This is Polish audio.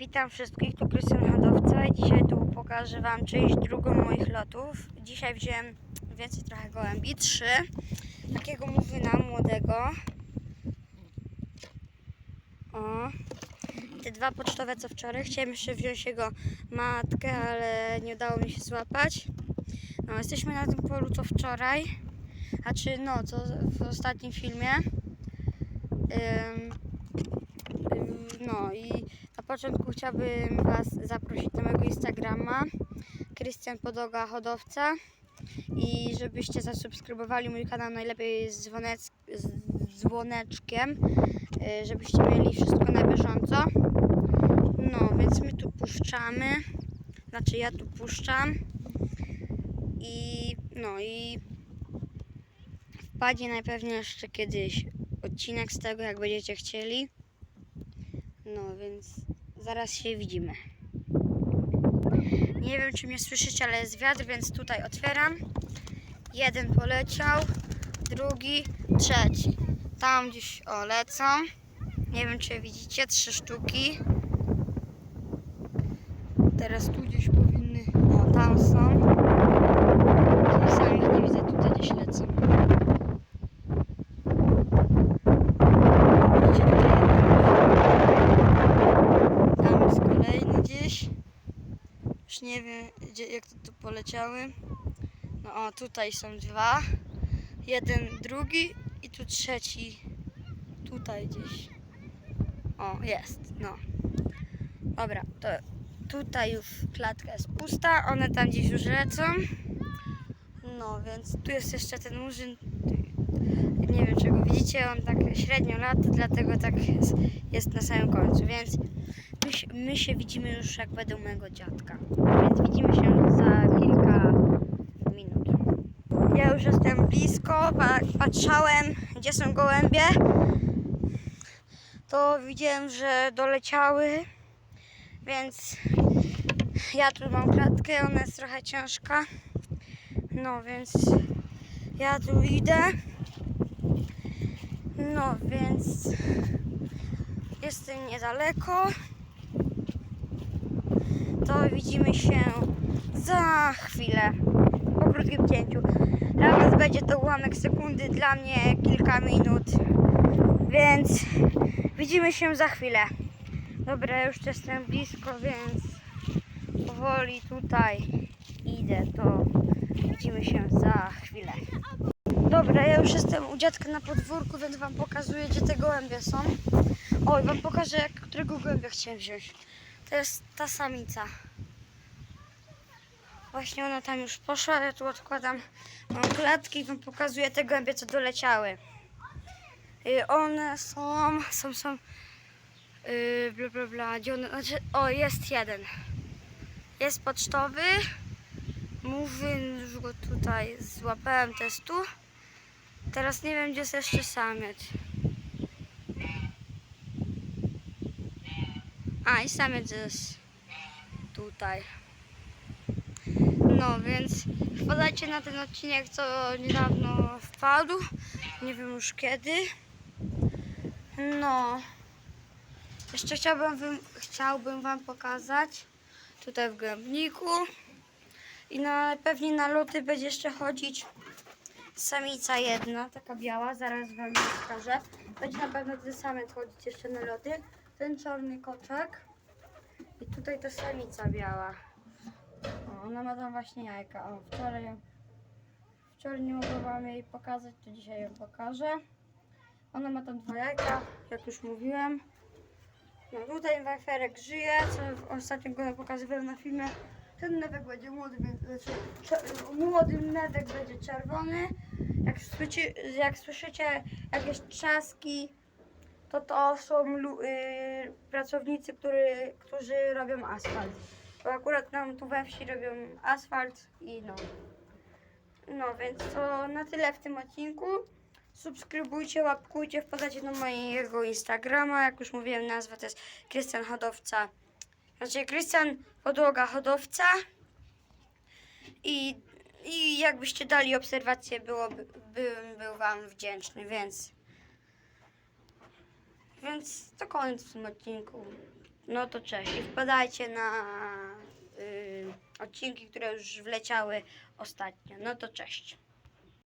Witam wszystkich, tu Krystian Hodowca i dzisiaj tu pokażę Wam część drugą moich lotów. Dzisiaj wziąłem więcej trochę gołębi, trzy. Takiego murzyna młodego. O. Te dwa pocztowe co wczoraj. Chciałem jeszcze wziąć jego matkę, ale nie udało mi się złapać. No, jesteśmy na tym polu co wczoraj. A czy no, co w ostatnim filmie. Ym, ym, no i początku chciałbym Was zaprosić na mojego Instagrama Krystian Podoga Hodowca i żebyście zasubskrybowali mój kanał najlepiej z, dzwonec, z dzwoneczkiem, y, żebyście mieli wszystko na bieżąco. No, więc my tu puszczamy, znaczy ja tu puszczam i no i wpadnie najpewniej jeszcze kiedyś odcinek z tego, jak będziecie chcieli. No więc zaraz się widzimy. Nie wiem, czy mnie słyszycie, ale jest wiatr, więc tutaj otwieram. Jeden poleciał, drugi, trzeci. Tam gdzieś o lecą. Nie wiem, czy widzicie, trzy sztuki. Teraz tu gdzieś powinny. O, tam są. Sami nie widzę, tutaj gdzieś lecą. Widzicie, tutaj jeden. Tam jest kolejny gdzieś. Już nie wiem, gdzie, jak to tu poleciały. No o, tutaj są dwa. Jeden, drugi i tu trzeci. Tutaj gdzieś. O, jest, no. Dobra, to tutaj już klatka jest pusta, one tam gdzieś już lecą. No, więc tu jest jeszcze ten murzyn. Nie wiem, czego widzicie, on tak średnio lata, dlatego tak jest, jest na samym końcu, więc my, my się widzimy już jak będę mojego dziadka. Więc widzimy się za kilka minut. Ja już jestem blisko, pa, patrzałem, gdzie są gołębie. To widziałem, że doleciały, więc ja tu mam klatkę, ona jest trochę ciężka. No więc ja tu idę. No więc jestem niedaleko. To widzimy się za chwilę. Po krótkim cięciu. Dla Was będzie to ułamek sekundy, dla mnie kilka minut. Więc widzimy się za chwilę. Dobra, już jestem blisko, więc powoli tutaj idę. To widzimy się za chwilę. Dobra, ja już jestem u dziadka na podwórku, więc wam pokazuję, gdzie te gołębie są. Oj, wam pokażę, którego gołębia chciałem wziąć. To jest ta samica. Właśnie ona tam już poszła, ja tu odkładam mam klatki i wam pokazuję te gołębie, co doleciały. Y, one są, są, są, yy, bla, bla, bla, gdzie one, znaczy, o, jest jeden. Jest pocztowy. Murzyn, już go tutaj złapałem testu. Teraz nie wiem, gdzie jest jeszcze samiec. A, i jest tutaj. No, więc wpadajcie na ten odcinek, co niedawno wpadł. Nie wiem już kiedy. No. Jeszcze chciałbym, chciałbym Wam pokazać tutaj w Gębniku. I na, pewnie na loty będzie jeszcze chodzić samica jedna, taka biała, zaraz Wam pokażę. Będzie na pewno ten samiec chodzić jeszcze na loty. Ten czarny koczek i tutaj ta samica biała. O, ona ma tam właśnie jajka. O, wczoraj wczoraj nie mogłam Wam jej pokazać, to dzisiaj ją pokażę. Ona ma tam dwa jajka, jak już mówiłem. No tutaj wajferek żyje, co ostatnio go pokazywałem na filmie. Ten newek będzie młody, znaczy, młody newek będzie czerwony. Jak, słyszy, jak słyszycie jakieś trzaski, to to są y, pracownicy, który, którzy robią asfalt. Bo akurat nam tu we wsi robią asfalt i no. No więc to na tyle w tym odcinku. Subskrybujcie, łapkujcie, wpadajcie na mojego Instagrama. Jak już mówiłem, nazwa to jest Krystian Hodowca. Znaczy Krystian Podłoga Hodowca. I, I jakbyście dali obserwację, byłoby, bym był Wam wdzięczny, więc. Więc to koniec w tym odcinku. No to cześć i wpadajcie na y, odcinki, które już wleciały ostatnio. No to cześć.